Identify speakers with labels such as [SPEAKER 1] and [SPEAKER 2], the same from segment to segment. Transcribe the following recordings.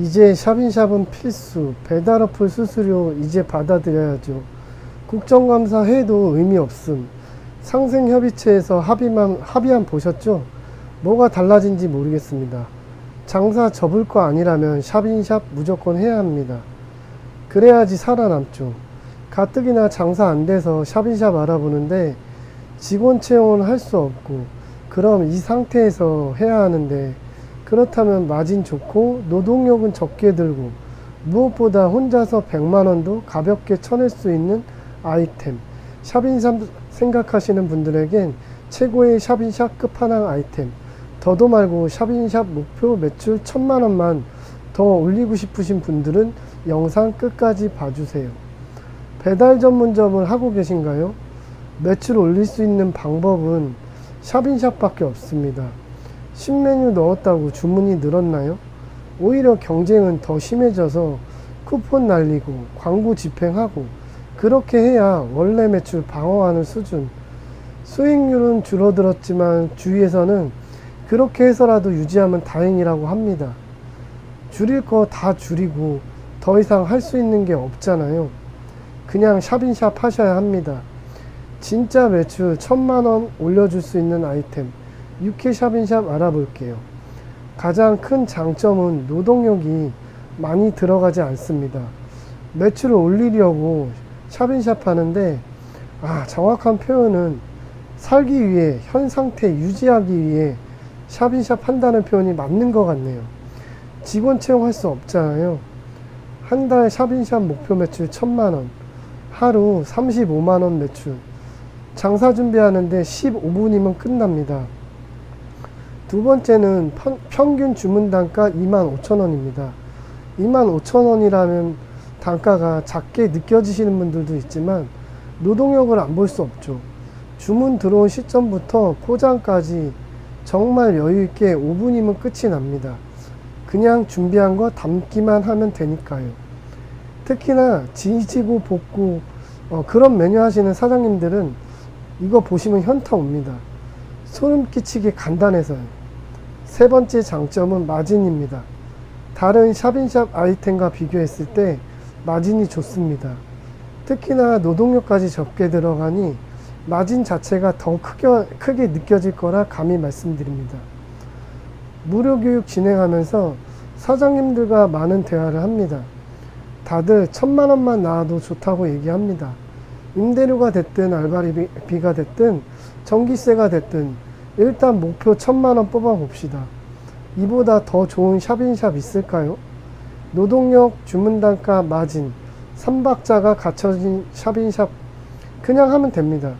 [SPEAKER 1] 이제 샵인샵은 필수. 배달 어플 수수료 이제 받아들여야죠. 국정감사 해도 의미 없음. 상생협의체에서 합의만, 합의안 보셨죠? 뭐가 달라진지 모르겠습니다. 장사 접을 거 아니라면 샵인샵 무조건 해야 합니다. 그래야지 살아남죠. 가뜩이나 장사 안 돼서 샵인샵 알아보는데 직원 채용은 할 수 없고 그럼 이 상태에서 해야 하는데 그렇다면 마진 좋고 노동력은 적게 들고 무엇보다 혼자서 100만 원도 가볍게 쳐낼 수 있는 아이템 샵인샵 생각하시는 분들에겐 최고의 샵인샵 끝판왕 아이템 더도 말고 샵인샵 목표 매출 1000만 원만 더 올리고 싶으신 분들은 영상 끝까지 봐주세요. 배달 전문점을 하고 계신가요? 매출 올릴 수 있는 방법은 샵인샵밖에 없습니다. 신메뉴 넣었다고 주문이 늘었나요? 오히려 경쟁은 더 심해져서 쿠폰 날리고 광고 집행하고 그렇게 해야 원래 매출 방어하는 수준. 수익률은 줄어들었지만 주위에서는 그렇게 해서라도 유지하면 다행이라고 합니다. 줄일 거 다 줄이고 더 이상 할 수 있는 게 없잖아요. 그냥 샵인샵 하셔야 합니다. 진짜 매출 천만 원 올려줄 수 있는 아이템 육회 샵인샵 알아볼게요. 가장 큰 장점은 노동력이 많이 들어가지 않습니다. 매출을 올리려고 샵인샵 하는데 아 정확한 표현은 살기 위해 현 상태 유지하기 위해 샵인샵 한다는 표현이 맞는 것 같네요. 직원 채용할 수 없잖아요. 한 달 샵인샵 목표 매출 천만 원, 하루 35만 원 매출. 장사 준비하는데 15분이면 끝납니다. 두 번째는 편- 평균 주문 단가 2만 5천 원입니다. 2만 5천 원이라면 단가가 작게 느껴지시는 분들도 있지만 노동력을 안 볼 수 없죠. 주문 들어온 시점부터 포장까지 정말 여유 있게 5분이면 끝이 납니다. 그냥 준비한 거 담기만 하면 되니까요. 특히나 지지고 볶고 어, 그런 메뉴 하시는 사장님들은 이거 보시면 현타 옵니다. 소름 끼치게 간단해서요. 세 번째 장점은 마진입니다. 다른 샵인샵 아이템과 비교했을 때 마진이 좋습니다. 특히나 노동력까지 적게 들어가니 마진 자체가 더 크게, 크게 느껴질 거라 감히 말씀드립니다. 무료 교육 진행하면서 사장님들과 많은 대화를 합니다. 다들 천만 원만 나와도 좋다고 얘기합니다. 임대료가 됐든 알바비가 됐든 전기세가 됐든 일단 목표 천만 원 뽑아 봅시다. 이보다 더 좋은 샵인샵 있을까요? 노동력, 주문 단가, 마진, 삼박자가 갖춰진 샵인샵 그냥 하면 됩니다.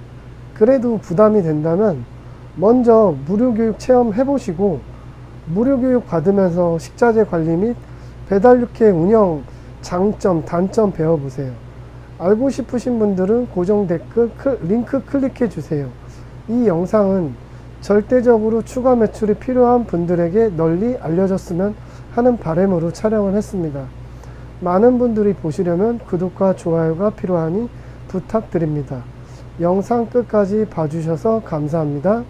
[SPEAKER 1] 그래도 부담이 된다면 먼저 무료 교육 체험 해보시고 무료 교육 받으면서 식자재 관리 및 배달 육회 운영 장점, 단점 배워보세요. 알고 싶으신 분들은 고정 댓글 클- 링크 클릭해 주세요. 이 영상은 절대적으로 추가 매출이 필요한 분들에게 널리 알려졌으면 하는 바람으로 촬영을 했습니다. 많은 분들이 보시려면 구독과 좋아요가 필요하니 부탁드립니다. 영상 끝까지 봐주셔서 감사합니다.